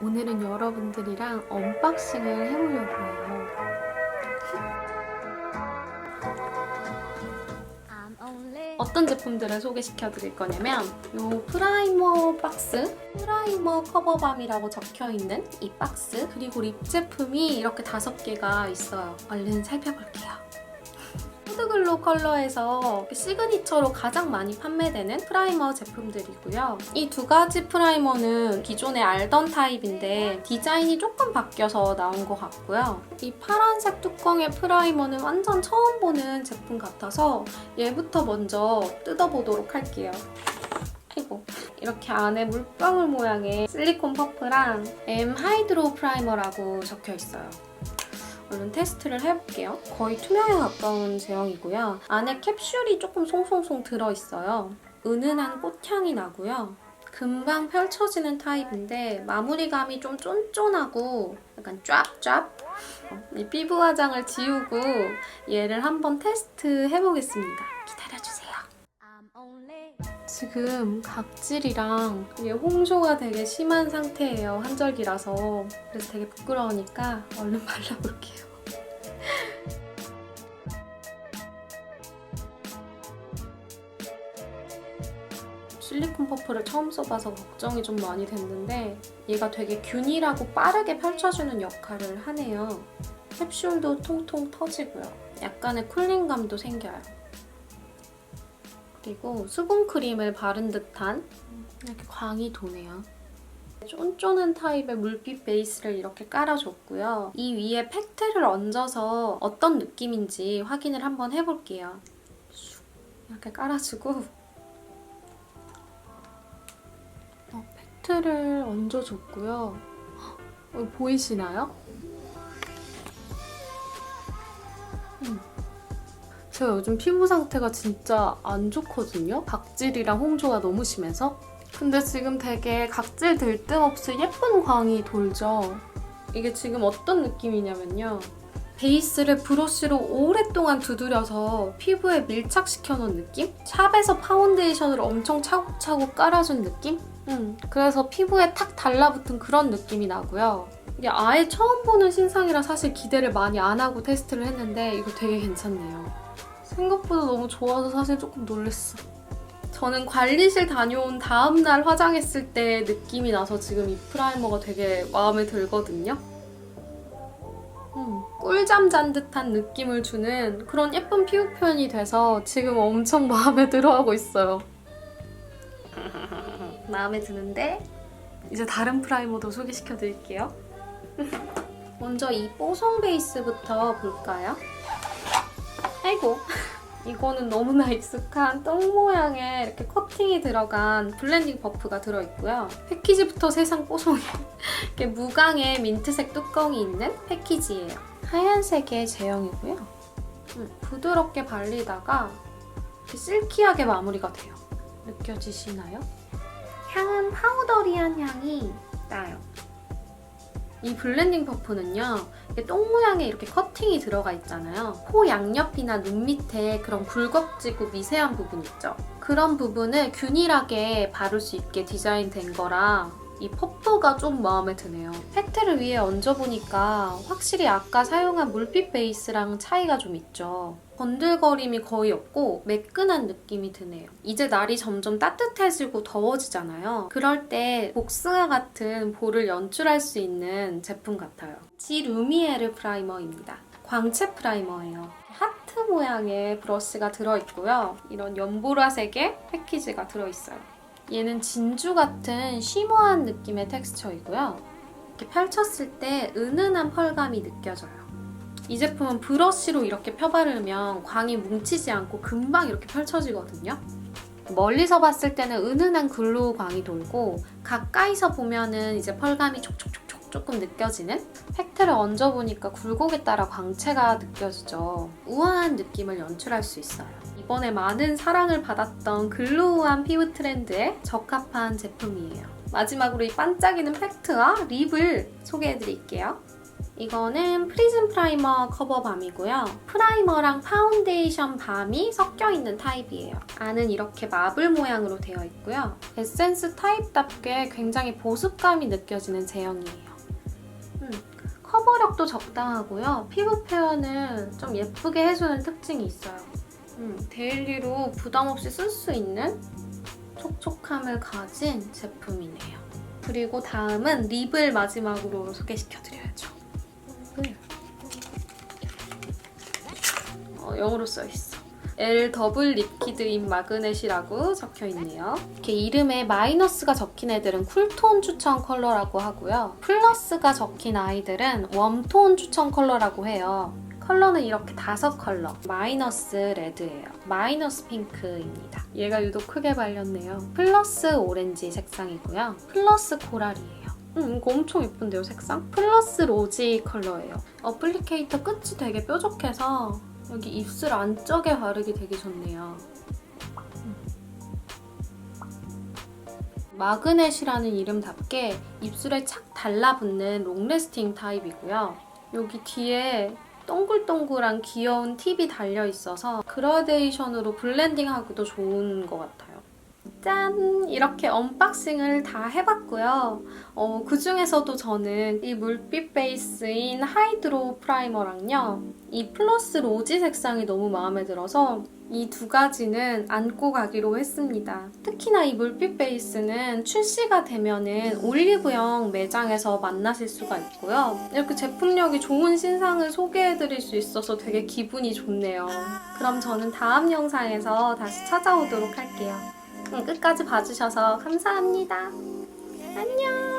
오늘은 여러분들이랑 언박싱을 해보려고 해요. 어떤 제품들을 소개시켜 드릴 거냐면 이 프라이머 박스 프라이머 커버밤이라고 적혀 있는 이 박스 그리고 립 제품이 이렇게 다섯 개가 있어요. 얼른 살펴볼게요. 푸드글로 컬러에서 시그니처로 가장 많이 판매되는 프라이머 제품들이고요. 이 두 가지 프라이머는 기존에 알던 타입인데 디자인이 조금 바뀌어서 나온 것 같고요. 이 파란색 뚜껑의 프라이머는 완전 처음 보는 제품 같아서 얘부터 먼저 뜯어보도록 할게요. 아이고 이렇게 안에 물방울 모양의 실리콘 퍼프랑 M 하이드로 프라이머라고 적혀 있어요. 얼른 테스트를 해볼게요. 거의 투명에 가까운 제형이고요. 안에 캡슐이 조금 송송송 들어있어요. 은은한 꽃향이 나고요. 금방 펼쳐지는 타입인데 마무리감이 좀 쫀쫀하고 약간 쫙쫙 이 피부 화장을 지우고 얘를 한번 테스트 해보겠습니다. 기다려주세요. 지금 각질이랑 이게 홍조가 되게 심한 상태예요. 한절기라서. 그래서 되게 부끄러우니까 얼른 발라볼게요. 실리콘 퍼프를 처음 써봐서 걱정이 좀 많이 됐는데 얘가 되게 균일하고 빠르게 펼쳐주는 역할을 하네요. 캡슐도 통통 터지고요. 약간의 쿨링감도 생겨요. 그리고 수분크림을 바른 듯한 이렇게 광이 도네요. 쫀쫀한 타입의 물빛 베이스를 이렇게 깔아줬고요. 이 위에 팩트를 얹어서 어떤 느낌인지 확인을 한번 해볼게요. 슉 이렇게 깔아주고 어, 팩트를 얹어줬고요. 어, 보이시나요? 제가 요즘 피부 상태가 진짜 안 좋거든요. 각질이랑 홍조가 너무 심해서. 근데 지금 되게 각질 들틈 없이 예쁜 광이 돌죠. 이게 지금 어떤 느낌이냐면요. 베이스를 브러쉬로 오랫동안 두드려서 피부에 밀착시켜 놓은 느낌? 샵에서 파운데이션을 엄청 차곡차곡 깔아준 느낌? 음, 그래서 피부에 탁 달라붙은 그런 느낌이 나고요. 이게 아예 처음 보는 신상이라 사실 기대를 많이 안 하고 테스트를 했는데 이거 되게 괜찮네요. 생각보다 너무 좋아서 사실 조금 놀랬어. 저는 관리실 다녀온 다음날 화장했을 때 느낌이 나서 지금 이 프라이머가 되게 마음에 들거든요. 음, 꿀잠 잔 듯한 느낌을 주는 그런 예쁜 피부 표현이 돼서 지금 엄청 마음에 들어하고 있어요. 마음에 드는데 이제 다른 프라이머도 소개시켜 드릴게요. 먼저 이 뽀송 베이스부터 볼까요? 아이고 이거는 너무나 익숙한 똥 모양의 이렇게 커팅이 들어간 블렌딩 버프가 들어있고요. 패키지부터 세상 뽀송해. 이렇게 무광의 민트색 뚜껑이 있는 패키지예요. 하얀색의 제형이고요. 음, 부드럽게 발리다가 실키하게 마무리가 돼요. 느껴지시나요? 향은 파우더리한 향이 나요. 이 블렌딩 퍼프는요, 똥 모양의 이렇게 커팅이 들어가 있잖아요. 코 양옆이나 눈 밑에 그런 굴곡지고 미세한 부분 있죠. 그런 부분을 균일하게 바를 수 있게 디자인된 거라 이 퍼프가 좀 마음에 드네요. 팩트를 위에 얹어보니까 확실히 아까 사용한 물빛 베이스랑 차이가 좀 있죠. 번들거림이 거의 없고 매끈한 느낌이 드네요. 이제 날이 점점 따뜻해지고 더워지잖아요. 그럴 때 복숭아 같은 볼을 연출할 수 있는 제품 같아요. 지 루미에르 프라이머입니다. 광채 프라이머예요. 하트 모양의 브러쉬가 들어있고요. 이런 연보라색의 패키지가 들어있어요. 얘는 진주 같은 쉬머한 느낌의 텍스처이고요. 이렇게 펼쳤을 때 은은한 펄감이 느껴져요. 이 제품은 브러쉬로 이렇게 펴바르면 광이 뭉치지 않고 금방 이렇게 펼쳐지거든요. 멀리서 봤을 때는 은은한 글로우 광이 돌고 가까이서 보면은 이제 펄감이 촉촉촉촉 조금 느껴지는 팩트를 얹어보니까 굴곡에 따라 광채가 느껴지죠. 우아한 느낌을 연출할 수 있어요. 이번에 많은 사랑을 받았던 글로우한 피부 트렌드에 적합한 제품이에요. 마지막으로 이 반짝이는 팩트와 립을 소개해드릴게요. 이거는 프리즘 프라이머 커버밤이고요. 프라이머랑 파운데이션 밤이 섞여 있는 타입이에요. 안은 이렇게 마블 모양으로 되어 있고요. 에센스 타입답게 굉장히 보습감이 느껴지는 제형이에요. 음, 커버력도 적당하고요. 피부 표현을 좀 예쁘게 해주는 특징이 있어요. 음, 데일리로 부담 없이 쓸 수 있는 촉촉함을 가진 제품이네요. 그리고 다음은 립을 마지막으로 소개시켜드려야죠. 립을. 어, 영어로 써있어. L 더블 리퀴드 인 마그넷이라고 적혀 있네요. 이렇게 이름에 마이너스가 적힌 애들은 쿨톤 추천 컬러라고 하고요. 플러스가 적힌 아이들은 웜톤 추천 컬러라고 해요. 컬러는 이렇게 다섯 컬러. 마이너스 레드예요. 마이너스 핑크입니다. 얘가 유독 크게 발렸네요. 플러스 오렌지 색상이고요. 플러스 코랄이에요. 음, 이거 엄청 예쁜데요, 색상? 플러스 로지 컬러예요. 어플리케이터 끝이 되게 뾰족해서 여기 입술 안쪽에 바르기 되게 좋네요. 음. 마그넷이라는 이름답게 입술에 착 달라붙는 롱래스팅 타입이고요. 여기 뒤에 동글동글한 귀여운 팁이 달려 있어서 그라데이션으로 블렌딩하기도 좋은 것 같아요. 짠! 이렇게 언박싱을 다 해봤고요. 어, 그 중에서도 저는 이 물빛 베이스인 하이드로 프라이머랑요. 이 플러스 로지 색상이 너무 마음에 들어서 이 두 가지는 안고 가기로 했습니다. 특히나 이 물빛 베이스는 출시가 되면은 올리브영 매장에서 만나실 수가 있고요. 이렇게 제품력이 좋은 신상을 소개해드릴 수 있어서 되게 기분이 좋네요. 그럼 저는 다음 영상에서 다시 찾아오도록 할게요. 응, 끝까지 봐주셔서 감사합니다. 안녕!